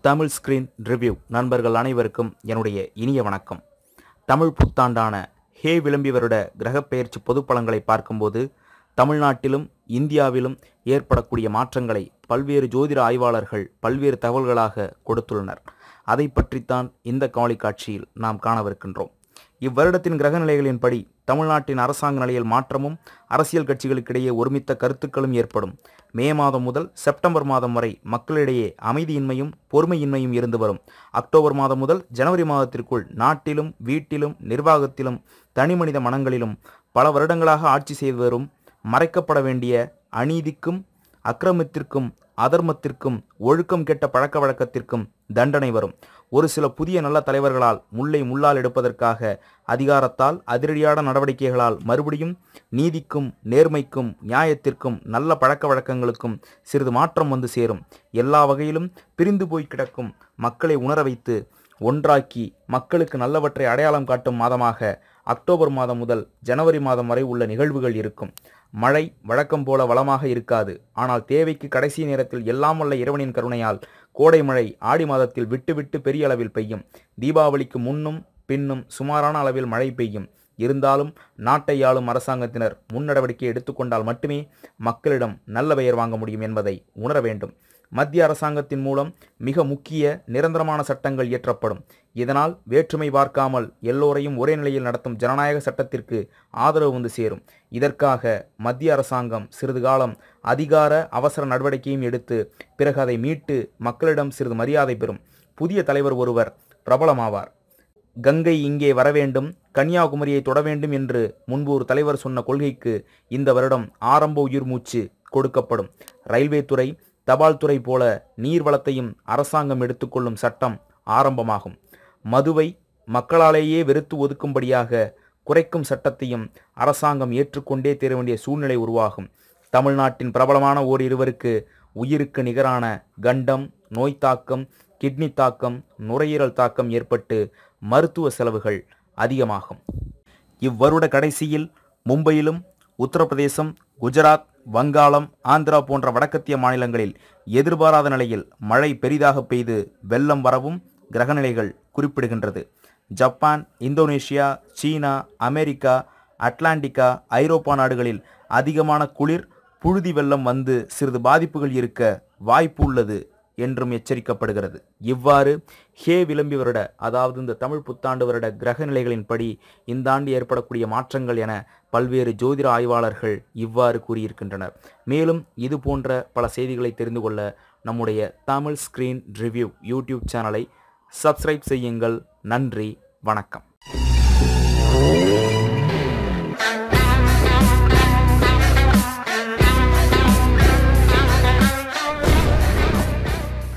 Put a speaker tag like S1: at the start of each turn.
S1: Tamil screen review நண்பர்கள் அனைவருக்கும் என்னுடைய இனிய வணக்கம். தமிழ் புத்தாண்டான ஹே விளம்பி வருட கிரகப்பெயர்ச்சி பொது பார்க்கும்போது தமிழ்நாட்டிலும் இந்தியாவிலும் ஏற்படக்கூடிய மாற்றங்களை பல்வேறு ஜோதிட ஆய்வாளர்கள் பல்வேறு தகவல்களாக கொடுத்துள்ளனர். அதை பற்றித்தான் இந்த காணொளி காட்சியில் நாம் காணவிருக்கின்றோம். இவ்வருடத்தின் கிரக நிலைகளின்படி தமிழ்நாட்டின் அரசாங்க நிலையில் மாற்றமும் அரசியல் கட்சிகளுக்கிடையே ஒருமித்த கருத்துக்களும் ஏற்படும். மே மாதம் முதல் செப்டம்பர் மாதம் வரை மக்களிடையே அமைதியின்மையும் பொறுமையின்மையும் இருந்து வரும். அக்டோபர் மாதம் முதல் ஜனவரி மாதத்திற்குள் நாட்டிலும் வீட்டிலும் நிர்வாகத்திலும் தனிமனித மனங்களிலும் பல வருடங்களாக ஆட்சி செய்து வரும் மறைக்கப்பட வேண்டிய அநீதிக்கும் அக்கிரமத்திற்கும் அதர்மத்திற்கும் ஒழுக்கம் கெட்ட பழக்க வழக்கத்திற்கும் தண்டனை வரும். ஒரு சில புதிய நல்ல தலைவர்களால் முல்லை முள்ளால் எடுப்பதற்காக அதிகாரத்தால் அதிரடியான நடவடிக்கைகளால் மறுபடியும் நீதிக்கும் நேர்மைக்கும் நியாயத்திற்கும் நல்ல பழக்க வழக்கங்களுக்கும் சிறிது மாற்றம் வந்து சேரும். எல்லா வகையிலும் பிரிந்து போய் கிடக்கும் மக்களை உணர வைத்து ஒன்றாக்கி மக்களுக்கு நல்லவற்றை அடையாளம் காட்டும் மாதமாக அக்டோபர் மாதம் முதல் ஜனவரி மாதம் வரை உள்ள நிகழ்வுகள் இருக்கும். மழை வழக்கம் போல வளமாக இருக்காது. ஆனால் தேவைக்கு கடைசி நேரத்தில் எல்லாம் வல்ல இறைவனின் கருணையால் கோடை மழை ஆடி மாதத்தில் விட்டுவிட்டு பெரிய அளவில் பெய்யும். தீபாவளிக்கு முன்னும் பின்னும் சுமாரான அளவில் மழை பெய்யும். இருந்தாலும் நாட்டை ஆளும் அரசாங்கத்தினர் முன்னடவடிக்கை எடுத்துக்கொண்டால் மட்டுமே மக்களிடம் நல்ல பெயர் வாங்க முடியும் என்பதை உணர வேண்டும். மத்திய அரசாங்கத்தின் மூலம் மிக முக்கிய நிரந்தரமான சட்டங்கள் இயற்றப்படும். இதனால் வேற்றுமை பார்க்காமல் எல்லோரையும் ஒரே நிலையில் நடத்தும் ஜனநாயக சட்டத்திற்கு ஆதரவு வந்து சேரும். இதற்காக மத்திய அரசாங்கம் சிறிது காலம் அதிகார அவசர நடவடிக்கையும் எடுத்து பிறகு அதை மீட்டு மக்களிடம் சிறிது மரியாதை பெறும். புதிய தலைவர் ஒருவர் பிரபலமாவார். கங்கை இங்கே வர வேண்டும் கன்னியாகுமரியை தொட வேண்டும் என்று முன்பு ஒரு தலைவர் சொன்ன கொள்கைக்கு இந்த வருடம் ஆரம்ப உயிர் மூச்சு கொடுக்கப்படும். ரயில்வே துறை தபால் துறை போல நீர்வளத்தையும் அரசாங்கம் எடுத்துக்கொள்ளும் சட்டம் ஆரம்பமாகும். மதுவை மக்களாலேயே வெறுத்து ஒதுக்கும்படியாக குறைக்கும் சட்டத்தையும் அரசாங்கம் ஏற்றுக்கொண்டே தீர வேண்டிய சூழ்நிலை உருவாகும். தமிழ்நாட்டின் பிரபலமான ஓர் இருவருக்கு உயிருக்கு நிகரான கண்டம் நோய் தாக்கம் கிட்னி தாக்கம் நுரையீரல் தாக்கம் ஏற்பட்டு மருத்துவ செலவுகள் அதிகமாகும். இவ்வருட கடைசியில் மும்பையிலும் உத்தரப்பிரதேசம் குஜராத் வங்காளம் ஆந்திரா போன்ற வடக்கத்திய மாநிலங்களில் எதிர்பாராத நிலையில் மழை பெரிதாக பெய்து வெள்ளம் வரவும் கிரகநிலைகள் குறிப்பிடுகின்றது. ஜப்பான் இந்தோனேஷியா சீனா அமெரிக்கா அட்லாண்டிகா ஐரோப்பா நாடுகளில் அதிகமான குளிர் புழுதி வெள்ளம் வந்து சிறிது பாதிப்புகள் இருக்க வாய்ப்பு உள்ளது என்றும் எச்சரிக்கப்படுகிறது. இவ்வாறு ஹே விளம்பி வருட அதாவது இந்த தமிழ் புத்தாண்டு வருட கிரக நிலைகளின்படி இந்த ஆண்டு ஏற்படக்கூடிய மாற்றங்கள் என பல்வேறு ஜோதிட ஆய்வாளர்கள் இவ்வாறு கூறியிருக்கின்றனர். மேலும் இது போன்ற பல செய்திகளை தெரிந்து கொள்ள நம்முடைய தமிழ் ஸ்கிரீன் ரிவ்யூ யூடியூப் சேனலை சப்ஸ்கிரைப் செய்யுங்கள். நன்றி வணக்கம்.